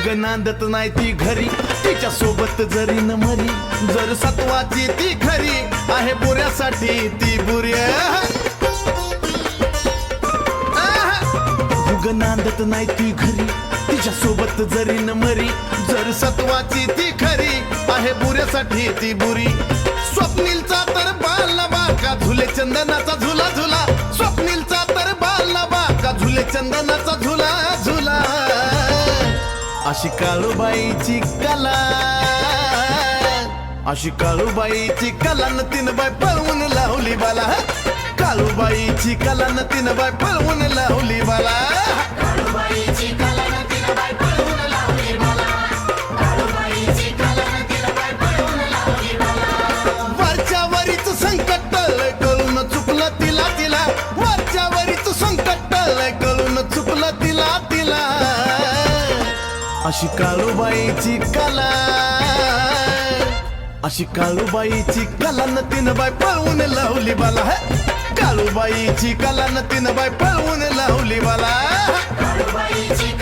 उग नांदत नाही ती घरी. तिच्या सोबत जरी न मरी जर सत्वाची ती खरी आहे बुऱ्यासाठी ती बुरी. उग नांदत नाही ती घरी तिच्या सोबत जरी न मरी जर सत्वाची ती खरी आहे बुऱ्यासाठी ती बुरी. स्वप्नीलचा तर बाल बाका झुले चंदनाचा झुला झुला. स्वप्नीलचा तर बाल बाका झुले चंदनाचा झुला झुला. अशी काळूबाईची कला. अशी काळूबाईची कला न तीन बाय पळवून लावली बाला. काळूबाईची कला न तीन बाय पळवून लावली बाला. अशी काळूबाईची कला. अशी काळूबाईची कला न तीन बाय पळवून लावली बाला. काळूबाईची कला न तीन बाय पळवून लावली बाला. काळूबाईची